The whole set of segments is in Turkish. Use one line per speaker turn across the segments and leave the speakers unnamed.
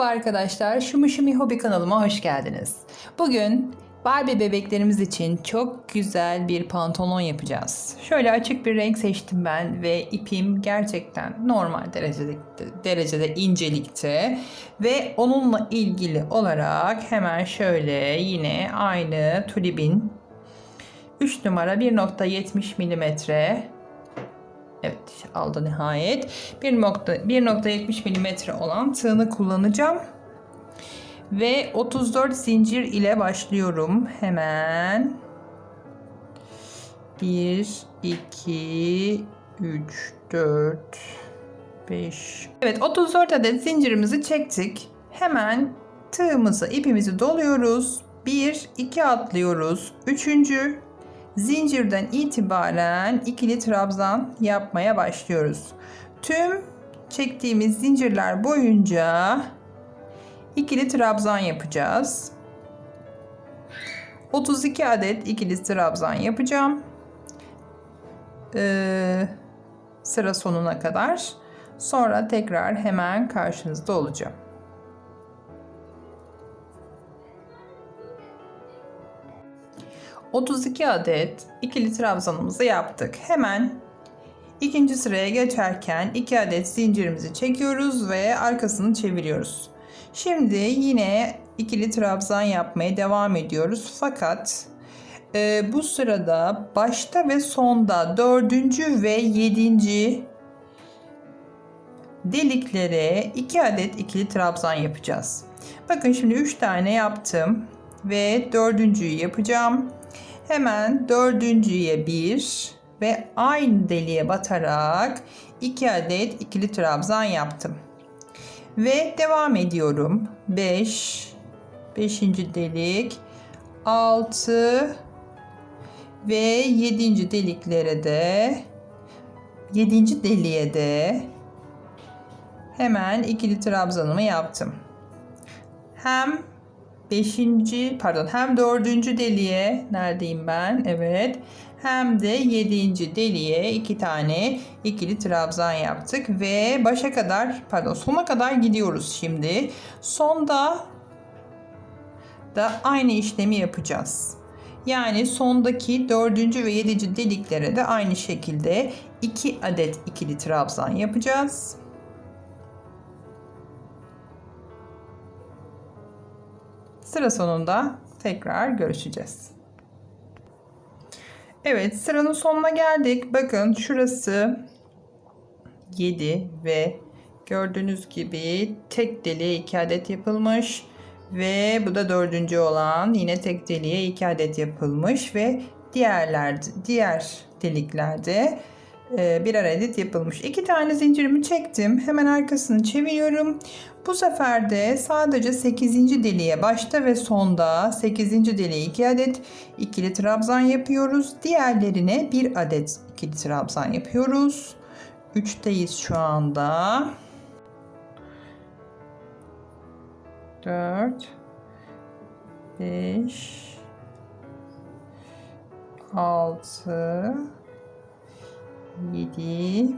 Merhaba arkadaşlar, Şumi Şumi Hobi kanalıma hoş geldiniz. Bugün Barbie bebeklerimiz için çok güzel bir pantolon yapacağız. Şöyle açık bir renk seçtim ben ve ipim gerçekten normal derecede, derecede incelikte. Ve onunla ilgili olarak hemen şöyle yine aynı tulibin 3 numara 1.70 milimetre Evet aldı nihayet. 1.70 mm olan tığını kullanacağım. Ve 34 zincir ile başlıyorum. Hemen 1, 2, 3, 4, 5. Evet 34 adet zincirimizi çektik. Hemen tığımızı ipimizi doluyoruz. 1, 2 atlıyoruz. Üçüncü zincirden itibaren ikili trabzan yapmaya başlıyoruz. Tüm çektiğimiz zincirler boyunca ikili trabzan yapacağız. 32 adet ikili trabzan yapacağım. Ee, sıra sonuna kadar. Sonra tekrar hemen karşınızda olacağım. 32 adet ikili trabzanımızı yaptık. Hemen ikinci sıraya geçerken 2 adet zincirimizi çekiyoruz ve arkasını çeviriyoruz. Şimdi yine ikili trabzan yapmaya devam ediyoruz. Fakat e, bu sırada başta ve sonda dördüncü ve yedinci deliklere 2 adet ikili trabzan yapacağız. Bakın şimdi 3 tane yaptım ve dördüncüyü yapacağım. Hemen dördüncüye bir ve aynı deliğe batarak iki adet ikili trabzan yaptım. Ve devam ediyorum. 5 5. delik 6 ve 7. deliklere de 7. deliğe de hemen ikili trabzanımı yaptım. Hem 5. pardon hem 4. deliğe neredeyim ben? Evet. Hem de 7. deliğe iki tane ikili trabzan yaptık ve başa kadar pardon sona kadar gidiyoruz şimdi. Sonda da aynı işlemi yapacağız. Yani sondaki 4. ve 7. deliklere de aynı şekilde 2 adet ikili trabzan yapacağız. Sıra sonunda tekrar görüşeceğiz. Evet sıranın sonuna geldik. Bakın şurası 7 ve gördüğünüz gibi tek deliğe 2 adet yapılmış. Ve bu da dördüncü olan yine tek deliğe 2 adet yapılmış ve diğerler diğer deliklerde birer adet yapılmış. İki tane zincirimi çektim. Hemen arkasını çeviriyorum. Bu sefer de sadece 8. deliğe başta ve sonda 8. deliğe 2 adet ikili trabzan yapıyoruz. Diğerlerine 1 adet ikili trabzan yapıyoruz. 3'teyiz şu anda. 4 5 6 7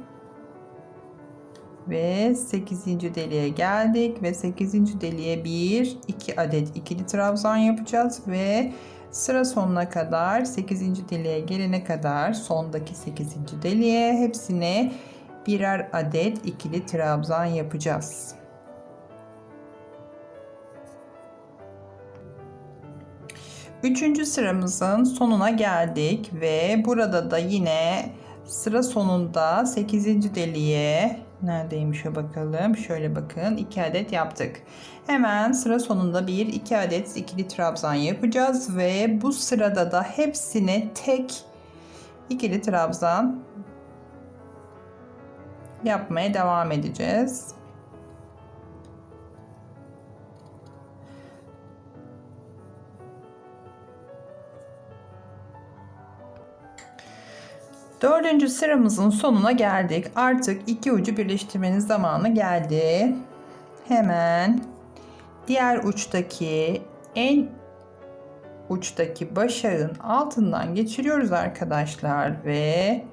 ve 8. deliğe geldik ve 8. deliğe 1 2 adet ikili trabzan yapacağız ve sıra sonuna kadar 8. deliğe gelene kadar sondaki 8. deliğe hepsine birer adet ikili trabzan yapacağız. Üçüncü sıramızın sonuna geldik ve burada da yine Sıra sonunda 8. deliğe neredeymiş o bakalım. Şöyle bakın 2 adet yaptık. Hemen sıra sonunda 1 2 adet ikili trabzan yapacağız ve bu sırada da hepsine tek ikili trabzan yapmaya devam edeceğiz. Dördüncü sıramızın sonuna geldik. Artık iki ucu birleştirmenin zamanı geldi. Hemen diğer uçtaki en uçtaki başağın altından geçiriyoruz arkadaşlar ve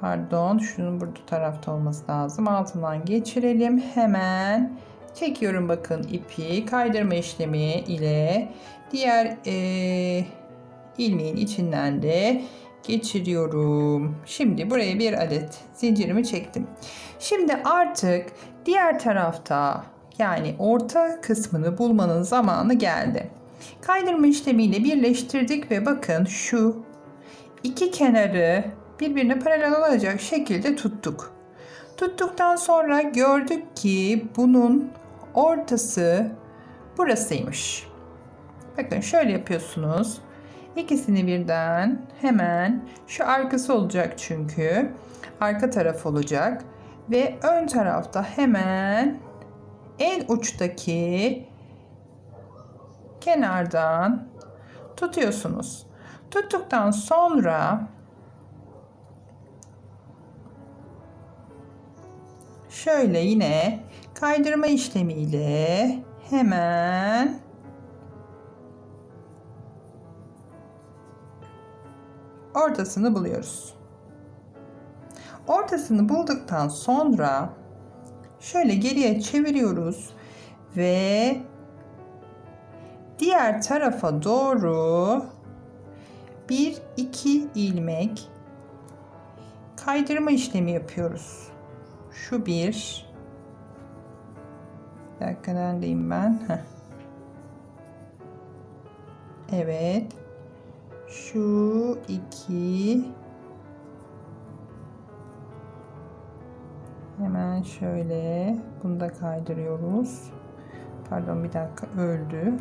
pardon şunun burada tarafta olması lazım. Altından geçirelim. Hemen Çekiyorum bakın ipi kaydırma işlemi ile diğer eee, ilmeğin içinden de geçiriyorum. Şimdi buraya bir adet zincirimi çektim. Şimdi artık diğer tarafta yani orta kısmını bulmanın zamanı geldi. Kaydırma işlemiyle birleştirdik ve bakın şu iki kenarı birbirine paralel olacak şekilde tuttuk. Tuttuktan sonra gördük ki bunun ortası burasıymış. Bakın şöyle yapıyorsunuz. İkisini birden hemen şu arkası olacak çünkü. Arka taraf olacak. Ve ön tarafta hemen en uçtaki kenardan tutuyorsunuz. Tuttuktan sonra şöyle yine kaydırma işlemiyle hemen ortasını buluyoruz. Ortasını bulduktan sonra şöyle geriye çeviriyoruz ve diğer tarafa doğru bir iki ilmek kaydırma işlemi yapıyoruz. Şu bir. Bir dakika neredeyim ben? Heh. Evet. Şu iki. Hemen şöyle bunu da kaydırıyoruz. Pardon bir dakika öldü.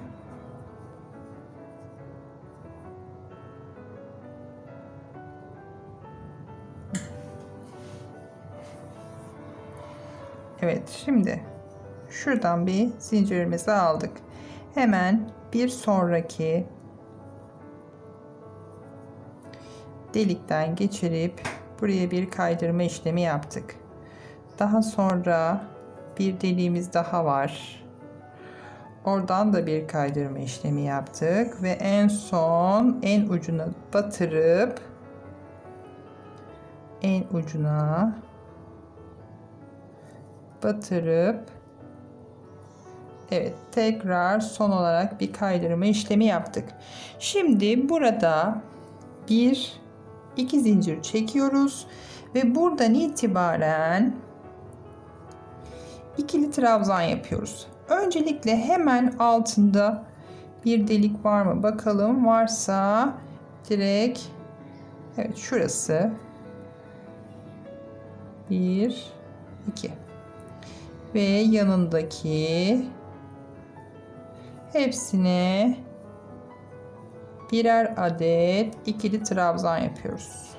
Evet şimdi şuradan bir zincirimizi aldık. Hemen bir sonraki delikten geçirip buraya bir kaydırma işlemi yaptık. Daha sonra bir deliğimiz daha var. Oradan da bir kaydırma işlemi yaptık ve en son en ucuna batırıp en ucuna batırıp Evet, tekrar son olarak bir kaydırma işlemi yaptık. Şimdi burada bir iki zincir çekiyoruz ve buradan itibaren ikili trabzan yapıyoruz. Öncelikle hemen altında bir delik var mı bakalım. Varsa direkt evet şurası 1 2 ve yanındaki hepsine birer adet ikili trabzan yapıyoruz.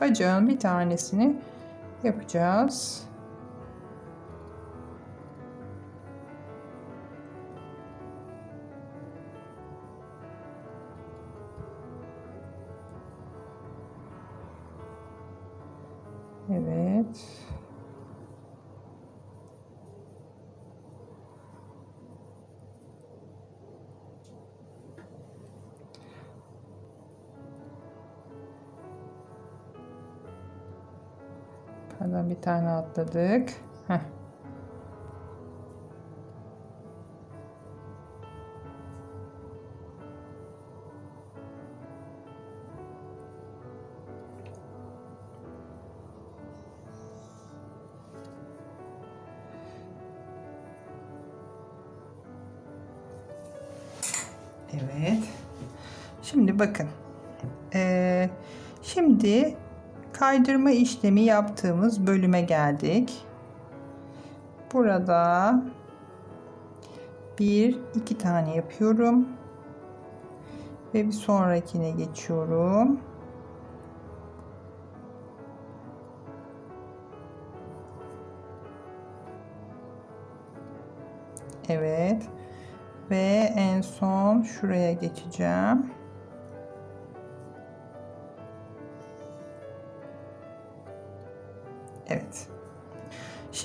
Bacağın bir tanesini yapacağız. Evet. Pardon bir tane atladık. Bakın. Ee, şimdi kaydırma işlemi yaptığımız bölüme geldik. Burada bir iki tane yapıyorum ve bir sonrakine geçiyorum. Evet. Ve en son şuraya geçeceğim.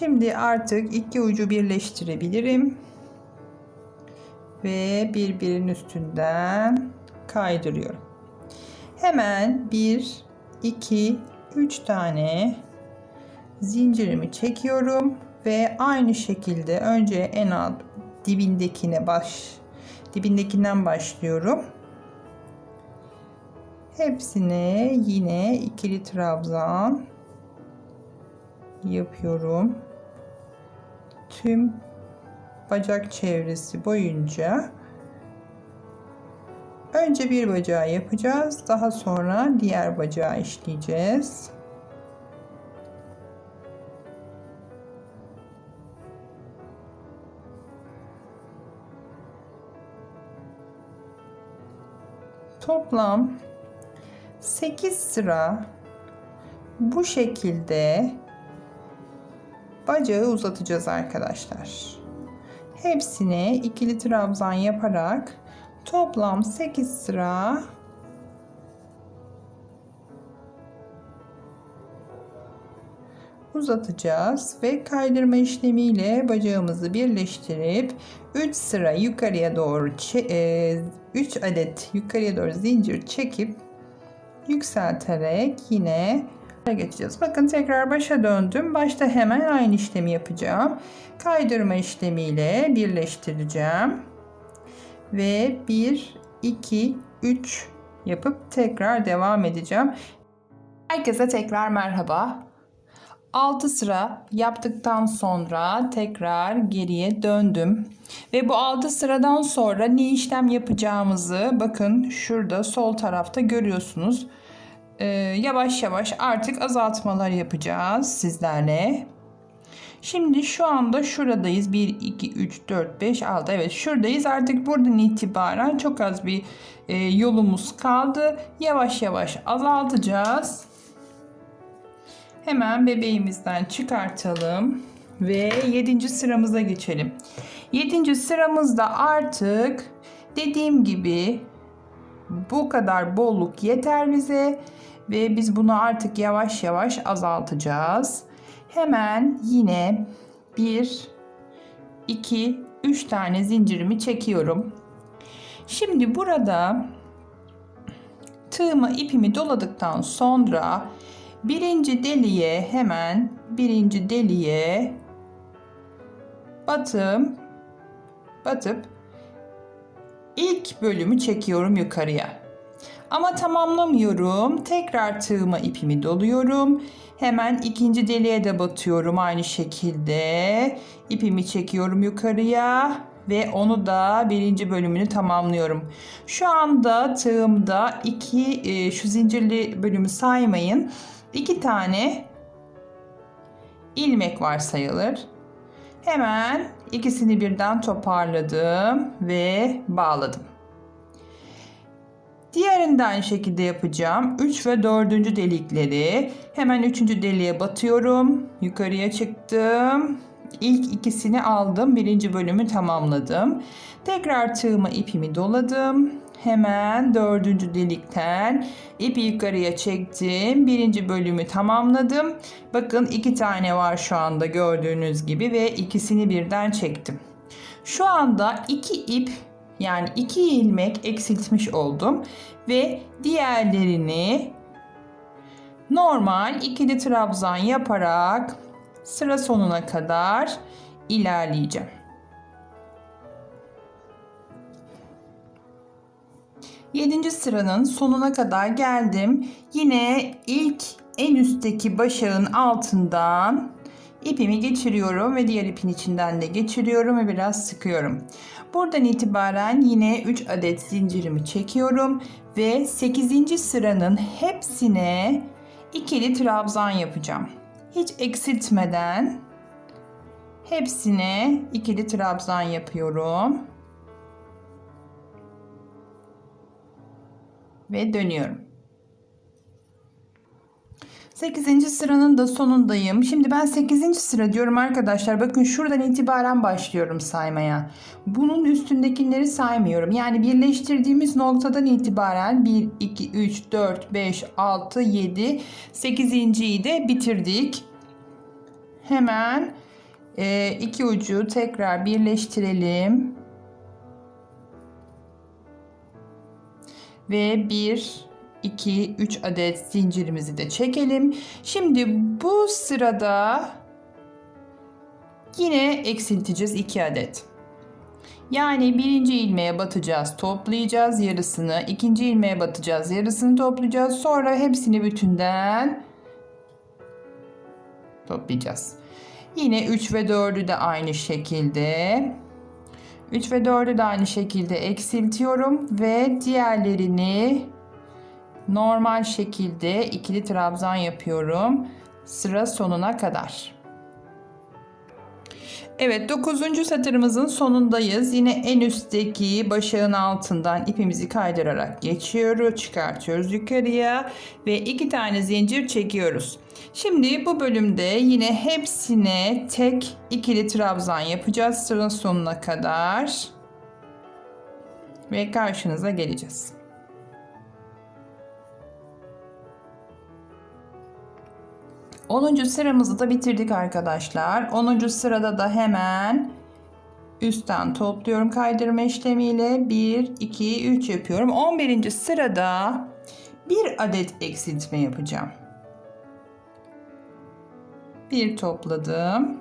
Şimdi artık iki ucu birleştirebilirim. Ve birbirinin üstünden kaydırıyorum. Hemen 1, 2, 3 tane zincirimi çekiyorum ve aynı şekilde önce en alt dibindekine baş dibindekinden başlıyorum. Hepsine yine ikili trabzan yapıyorum. Tüm bacak çevresi boyunca önce bir bacağı yapacağız. Daha sonra diğer bacağı işleyeceğiz. Toplam 8 sıra bu şekilde bacağı uzatacağız arkadaşlar. Hepsine ikili trabzan yaparak toplam 8 sıra uzatacağız ve kaydırma işlemiyle bacağımızı birleştirip 3 sıra yukarıya doğru 3 adet yukarıya doğru zincir çekip yükselterek yine geçeceğiz. Bakın tekrar başa döndüm. Başta hemen aynı işlemi yapacağım. Kaydırma işlemiyle birleştireceğim. Ve 1 2 3 yapıp tekrar devam edeceğim. Herkese tekrar merhaba. 6 sıra yaptıktan sonra tekrar geriye döndüm. Ve bu 6 sıradan sonra ne işlem yapacağımızı bakın şurada sol tarafta görüyorsunuz. Ee, yavaş yavaş artık azaltmalar yapacağız sizlerle. Şimdi şu anda şuradayız. 1, 2, 3, 4, 5, 6. Evet şuradayız. Artık buradan itibaren çok az bir e, yolumuz kaldı. Yavaş yavaş azaltacağız. Hemen bebeğimizden çıkartalım ve 7. sıramıza geçelim. 7. sıramızda artık dediğim gibi bu kadar bolluk yeter bize ve biz bunu artık yavaş yavaş azaltacağız. Hemen yine 1 2 3 tane zincirimi çekiyorum. Şimdi burada tığıma ipimi doladıktan sonra birinci deliğe hemen birinci deliğe batım batıp ilk bölümü çekiyorum yukarıya. Ama tamamlamıyorum. Tekrar tığıma ipimi doluyorum. Hemen ikinci deliğe de batıyorum aynı şekilde. İpimi çekiyorum yukarıya ve onu da birinci bölümünü tamamlıyorum. Şu anda tığımda iki e, şu zincirli bölümü saymayın. İki tane ilmek var sayılır. Hemen ikisini birden toparladım ve bağladım. Diğerini de aynı şekilde yapacağım. 3 ve 4. delikleri hemen 3. deliğe batıyorum. Yukarıya çıktım. İlk ikisini aldım. Birinci bölümü tamamladım. Tekrar tığıma ipimi doladım. Hemen dördüncü delikten ipi yukarıya çektim. Birinci bölümü tamamladım. Bakın iki tane var şu anda gördüğünüz gibi ve ikisini birden çektim. Şu anda iki ip yani iki ilmek eksiltmiş oldum ve diğerlerini normal ikili trabzan yaparak sıra sonuna kadar ilerleyeceğim. Yedinci sıranın sonuna kadar geldim. Yine ilk en üstteki başağın altından ipimi geçiriyorum ve diğer ipin içinden de geçiriyorum ve biraz sıkıyorum. Buradan itibaren yine 3 adet zincirimi çekiyorum ve 8. sıranın hepsine ikili trabzan yapacağım. Hiç eksiltmeden hepsine ikili trabzan yapıyorum. Ve dönüyorum. 8. sıranın da sonundayım. Şimdi ben 8. sıra diyorum arkadaşlar. Bakın şuradan itibaren başlıyorum saymaya. Bunun üstündekileri saymıyorum. Yani birleştirdiğimiz noktadan itibaren 1, 2, 3, 4, 5, 6, 7, 8.yi de bitirdik. Hemen Ee, iki ucu tekrar birleştirelim. Ve 1, 2, 3 adet zincirimizi de çekelim. Şimdi bu sırada yine eksilteceğiz 2 adet. Yani birinci ilmeğe batacağız, toplayacağız yarısını. ikinci ilmeğe batacağız, yarısını toplayacağız. Sonra hepsini bütünden toplayacağız. Yine 3 ve 4'ü de aynı şekilde 3 ve 4'ü de aynı şekilde eksiltiyorum ve diğerlerini normal şekilde ikili trabzan yapıyorum sıra sonuna kadar. Evet 9. satırımızın sonundayız. Yine en üstteki başağın altından ipimizi kaydırarak geçiyoruz, çıkartıyoruz yukarıya ve iki tane zincir çekiyoruz. Şimdi bu bölümde yine hepsine tek ikili trabzan yapacağız sıranın sonuna kadar ve karşınıza geleceğiz. 10. sıramızı da bitirdik arkadaşlar. 10. sırada da hemen üstten topluyorum kaydırma işlemiyle 1 2 3 yapıyorum. 11. sırada bir adet eksiltme yapacağım. Bir topladım.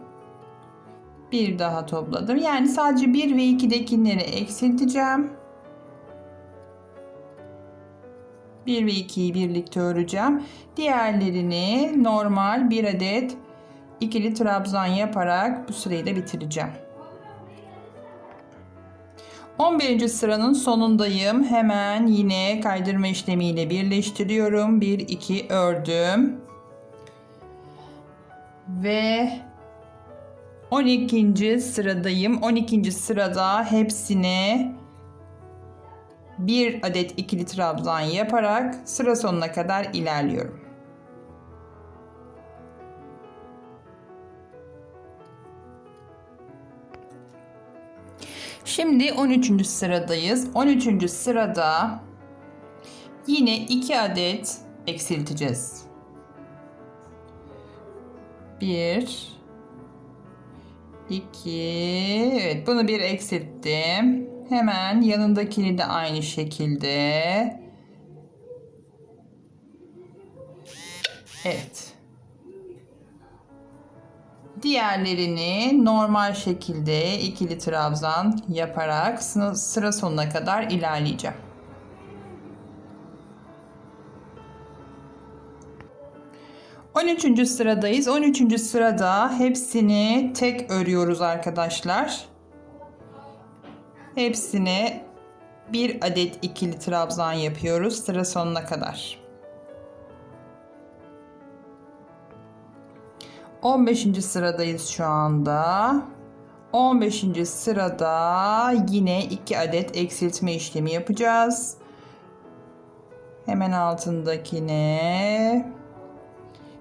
Bir daha topladım. Yani sadece 1 ve 2'dekileri eksilteceğim. 1 ve 2'yi birlikte öreceğim. Diğerlerini normal bir adet ikili trabzan yaparak bu sırayı da bitireceğim. 11. sıranın sonundayım. Hemen yine kaydırma işlemiyle birleştiriyorum. 1 2 ördüm. Ve 12. sıradayım. 12. sırada hepsini bir adet ikili trabzan yaparak sıra sonuna kadar ilerliyorum. Şimdi 13. sıradayız. 13. sırada yine 2 adet eksilteceğiz. 1 2 Evet bunu bir eksilttim. Hemen yanındakini de aynı şekilde. Evet. Diğerlerini normal şekilde ikili trabzan yaparak sıra sonuna kadar ilerleyeceğim. On üçüncü sıradayız. On üçüncü sırada hepsini tek örüyoruz arkadaşlar. Hepsine bir adet ikili trabzan yapıyoruz sıra sonuna kadar. 15. sıradayız şu anda. 15. sırada yine 2 adet eksiltme işlemi yapacağız. Hemen altındakine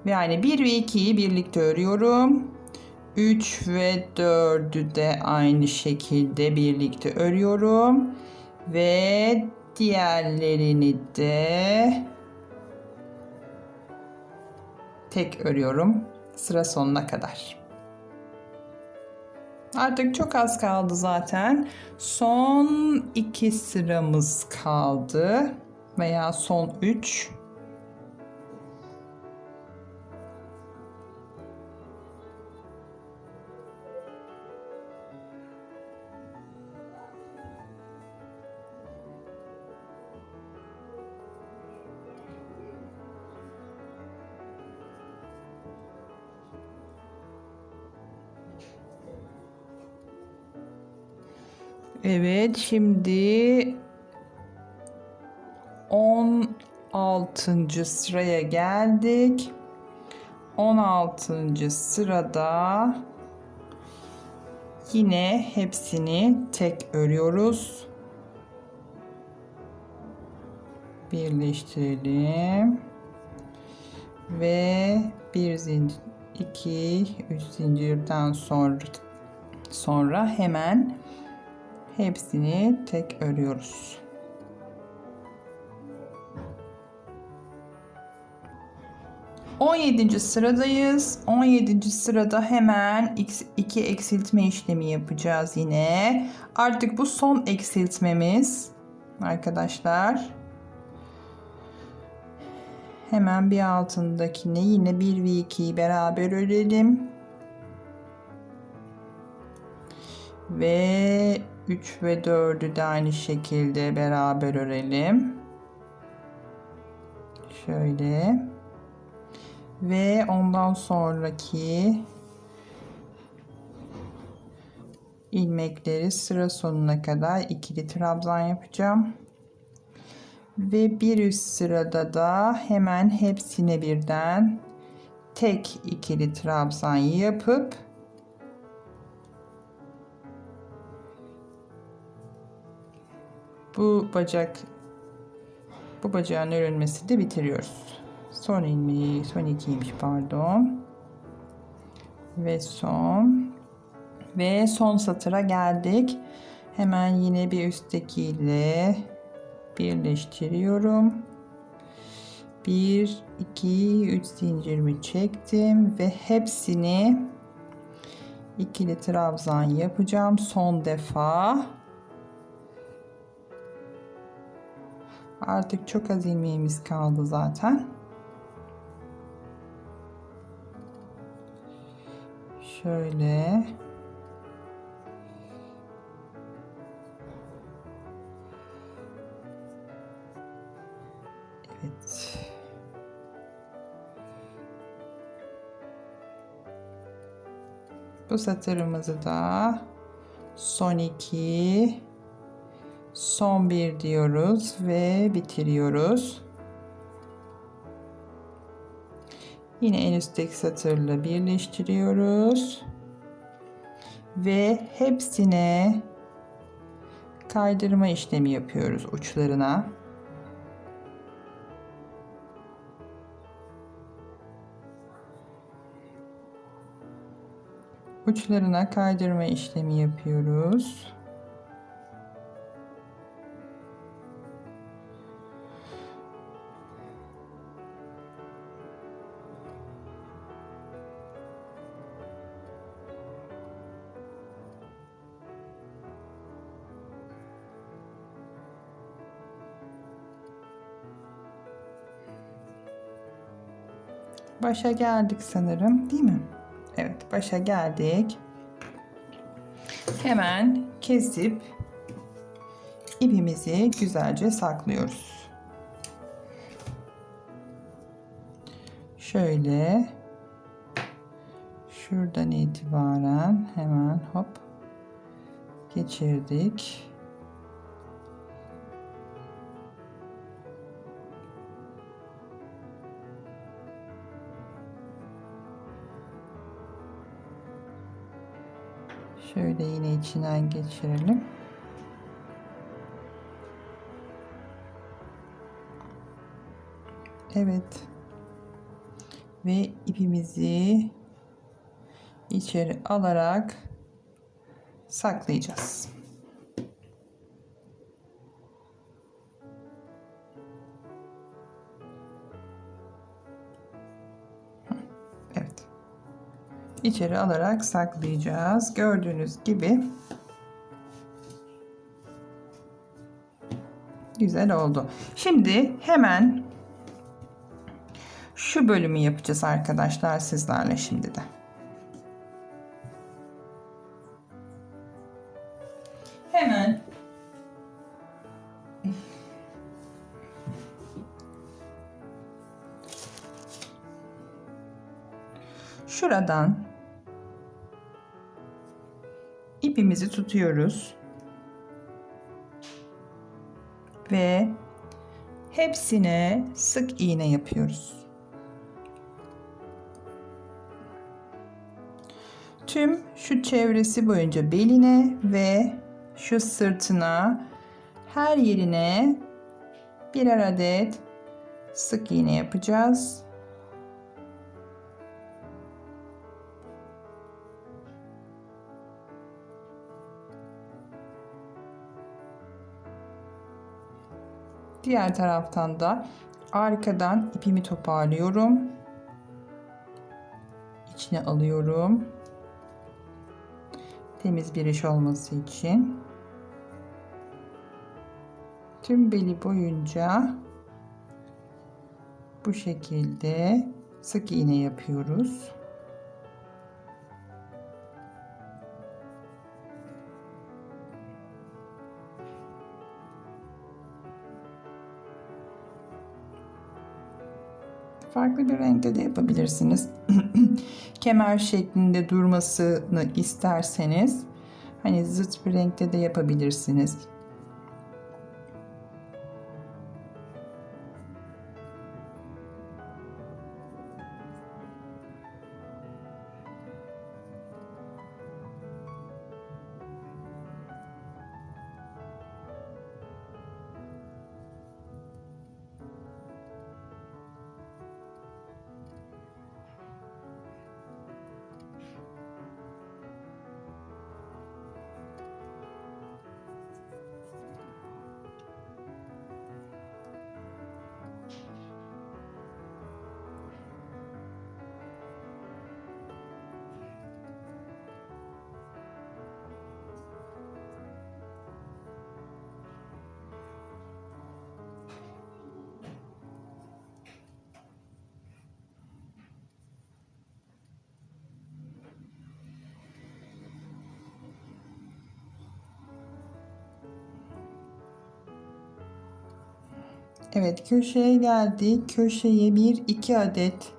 yani 1 ve 2'yi birlikte örüyorum. 3 ve 4'ü de aynı şekilde birlikte örüyorum. Ve diğerlerini de tek örüyorum sıra sonuna kadar. Artık çok az kaldı zaten. Son iki sıramız kaldı veya son üç. Evet şimdi 16. sıraya geldik. 16. sırada yine hepsini tek örüyoruz. Birleştirelim. Ve bir zincir, iki, üç zincirden sonra sonra hemen hepsini tek örüyoruz. 17. sıradayız. 17. sırada hemen iki eksiltme işlemi yapacağız yine. Artık bu son eksiltmemiz arkadaşlar. Hemen bir altındakine yine 1 ve 2'yi beraber örelim. Ve 3 ve 4'ü de aynı şekilde beraber örelim. Şöyle. Ve ondan sonraki ilmekleri sıra sonuna kadar ikili trabzan yapacağım. Ve bir üst sırada da hemen hepsine birden tek ikili trabzan yapıp bu bacak bu bacağın örülmesi de bitiriyoruz. Son ilmeği, son ikiymiş pardon. Ve son ve son satıra geldik. Hemen yine bir üsttekiyle birleştiriyorum. 1 2 3 zincirimi çektim ve hepsini ikili trabzan yapacağım son defa. Artık çok az ilmeğimiz kaldı zaten. Şöyle. Evet. Bu satırımızı da son iki son bir diyoruz ve bitiriyoruz. Yine en üstteki satırla birleştiriyoruz. Ve hepsine kaydırma işlemi yapıyoruz uçlarına. Uçlarına kaydırma işlemi yapıyoruz. Başa geldik sanırım, değil mi? Evet, başa geldik. Hemen kesip ipimizi güzelce saklıyoruz. Şöyle şuradan itibaren hemen hop geçirdik. İçinden geçirelim. Evet. Ve ipimizi içeri alarak saklayacağız. İçeri alarak saklayacağız. Gördüğünüz gibi güzel oldu. Şimdi hemen şu bölümü yapacağız arkadaşlar sizlerle şimdi de. Hemen şuradan ipimizi tutuyoruz. Ve hepsine sık iğne yapıyoruz. Tüm şu çevresi boyunca beline ve şu sırtına her yerine birer adet sık iğne yapacağız. Diğer taraftan da arkadan ipimi toparlıyorum. içine alıyorum. Temiz bir iş olması için. Tüm beli boyunca bu şekilde sık iğne yapıyoruz. Farklı bir renkte de yapabilirsiniz. Kemer şeklinde durmasını isterseniz hani zıt bir renkte de yapabilirsiniz. Evet köşeye geldik. Köşeye bir iki adet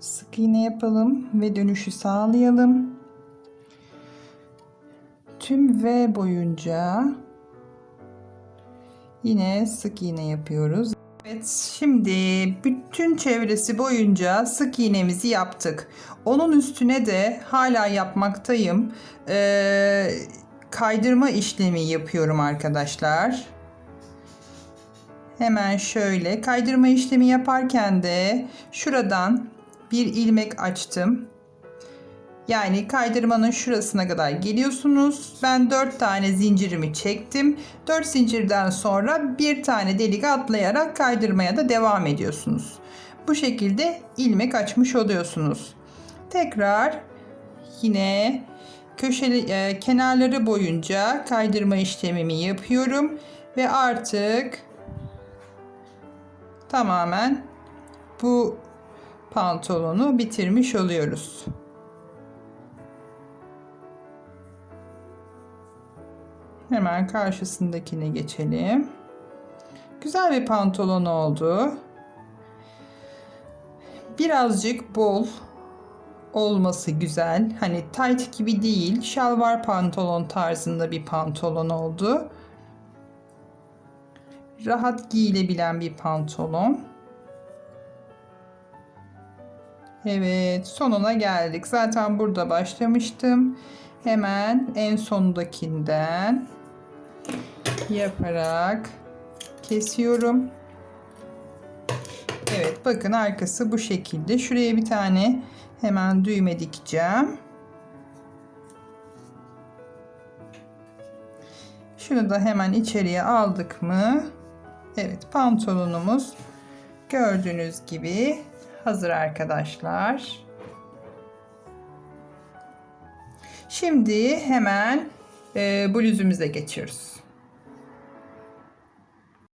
sık iğne yapalım ve dönüşü sağlayalım. Tüm V boyunca yine sık iğne yapıyoruz. Evet şimdi bütün çevresi boyunca sık iğnemizi yaptık. Onun üstüne de hala yapmaktayım. Ee, kaydırma işlemi yapıyorum arkadaşlar. Hemen şöyle kaydırma işlemi yaparken de şuradan bir ilmek açtım. Yani kaydırmanın şurasına kadar geliyorsunuz. Ben 4 tane zincirimi çektim. 4 zincirden sonra bir tane delik atlayarak kaydırmaya da devam ediyorsunuz. Bu şekilde ilmek açmış oluyorsunuz. Tekrar yine köşeli e, kenarları boyunca kaydırma işlemimi yapıyorum ve artık tamamen bu pantolonu bitirmiş oluyoruz. Hemen karşısındakine geçelim. Güzel bir pantolon oldu. Birazcık bol olması güzel. Hani tight gibi değil, şalvar pantolon tarzında bir pantolon oldu. Rahat giyilebilen bir pantolon. Evet, sonuna geldik. Zaten burada başlamıştım. Hemen en sondakinden yaparak kesiyorum. Evet bakın arkası bu şekilde. Şuraya bir tane hemen düğme dikeceğim. Şunu da hemen içeriye aldık mı? Evet pantolonumuz gördüğünüz gibi hazır arkadaşlar. Şimdi hemen e, bluzumuza geçiyoruz.